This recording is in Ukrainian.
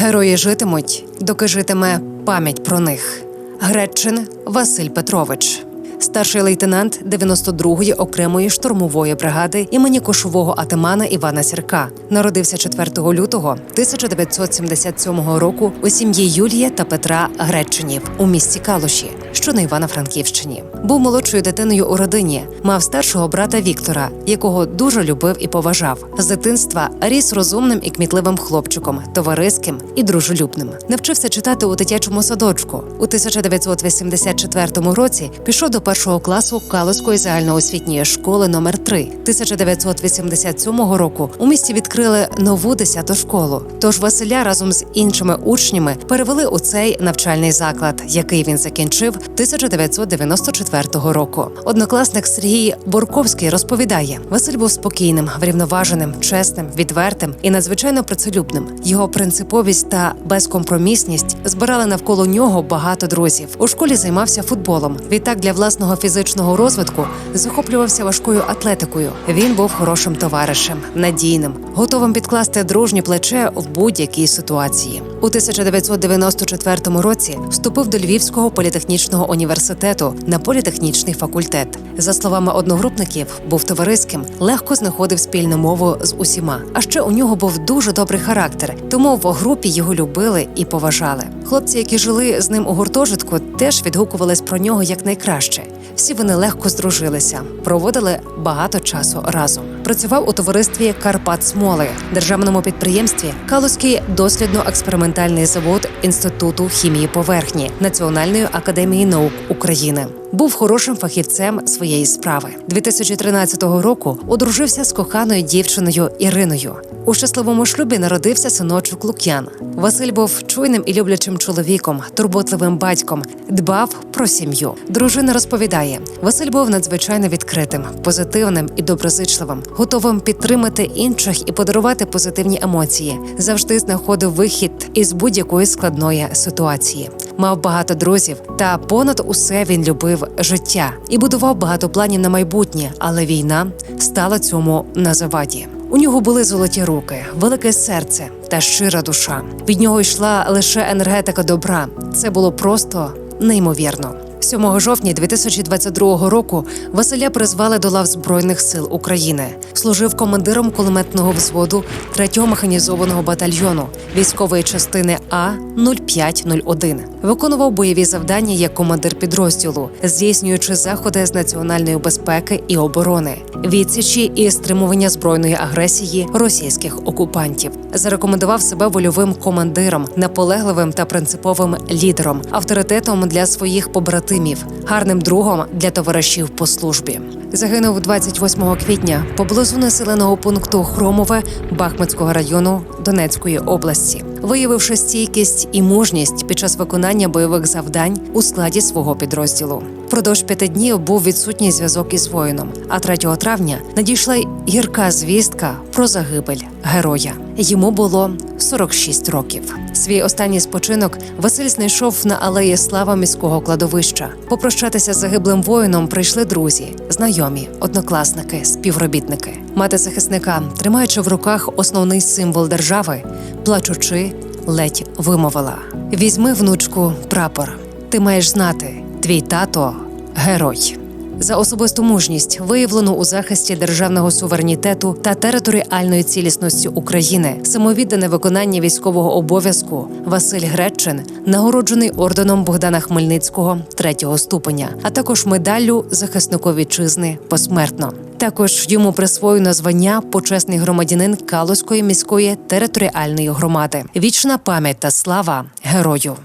Герої житимуть, доки житиме пам'ять про них. Гречин Василь Петрович. Старший лейтенант 92-ї окремої штурмової бригади імені кошового атамана Івана Сірка народився 4 лютого 1977 року у сім'ї Юлії та Петра Греччинів у місті Калуші, що на Івано-Франківщині. Був молодшою дитиною у родині, мав старшого брата Віктора, якого дуже любив і поважав. З дитинства ріс розумним і кмітливим хлопчиком, товариським і дружелюбним. Навчився читати у дитячому садочку. У 1984 році пішов до першого класу Калузької загальноосвітньої школи номер 3 1987 року у місті відкрили нову 10-ту школу. Тож Василя разом з іншими учнями перевели у цей навчальний заклад, який він закінчив 1994 року. Однокласник Сергій Борковський розповідає: Василь був спокійним, врівноваженим, чесним, відвертим і надзвичайно працелюбним. Його принциповість та безкомпромісність збирали навколо нього багато друзів. У школі займався футболом. Відтак для власного фізичного розвитку захоплювався важкою атлетикою. Він був хорошим товаришем, надійним, готовим підкласти дружні плече в будь-якій ситуації. У 1994 році вступив до Львівського політехнічного університету на політехнічний факультет. За словами одногрупників, був товариським, легко знаходив спільну мову з усіма. А ще у нього був дуже добрий характер, тому в групі його любили і поважали. Хлопці, які жили з ним у гуртожитку, теж відгукувались про нього як найкраще. Всі вони легко здружилися, проводили багато часу разом. Працював у товаристві Карпат Смоли, державному підприємстві Калузький дослідно-експериментальний завод Інституту хімії поверхні Національної академії наук України. Був хорошим фахівцем своєї справи. 2013 року одружився з коханою дівчиною Іриною. У щасливому шлюбі народився синочок Лук'ян. Василь був чуйним і люблячим чоловіком, турботливим батьком, дбав про сім'ю. Дружина розповідає: Василь був надзвичайно відкритим, позитивним і доброзичливим, готовим підтримати інших і подарувати позитивні емоції. Завжди знаходив вихід із будь-якої складної ситуації. Мав багато друзів, та понад усе він любив життя і будував багато планів на майбутнє, але війна стала цьому на заваді. У нього були золоті руки, велике серце та щира душа. Від нього йшла лише енергетика добра. Це було просто неймовірно. 7 жовтня 2022 року Василя призвали до лав Збройних сил України. Служив командиром кулеметного взводу 3-го механізованого батальйону військової частини А 0501. Виконував бойові завдання як командир підрозділу, здійснюючи заходи з національної безпеки і оборони, відсічі і стримування збройної агресії російських окупантів. Зарекомендував себе вольовим командиром, наполегливим та принциповим лідером, авторитетом для своїх побратимів, гарним другом для товаришів по службі. Загинув 28 квітня поблизу населеного пункту Хромове Бахмутського району Донецької області, виявивши стійкість і мужність під час виконання бойових завдань у складі свого підрозділу. Впродовж п'яти днів був відсутній зв'язок із воїном. А 3 травня надійшла гірка звістка про загибель героя. Йому було 46 років. Свій останній спочинок Василь знайшов на алеї слава міського кладовища. Попрощатися з загиблим воїном прийшли друзі, знайомі, однокласники, співробітники. Мати захисника, тримаючи в руках основний символ держави, плачучи, ледь вимовила: Візьми, внучку, прапор. Ти маєш знати, твій тато герой. За особисту мужність, виявлену у захисті державного суверенітету та територіальної цілісності України, самовіддане виконання військового обов'язку Василь Греччин нагороджений орденом Богдана Хмельницького третього ступеня, а також медаллю захиснику вітчизни посмертно. Також йому присвоєно звання почесний громадянин Калузької міської територіальної громади. Вічна пам'ять та слава герою.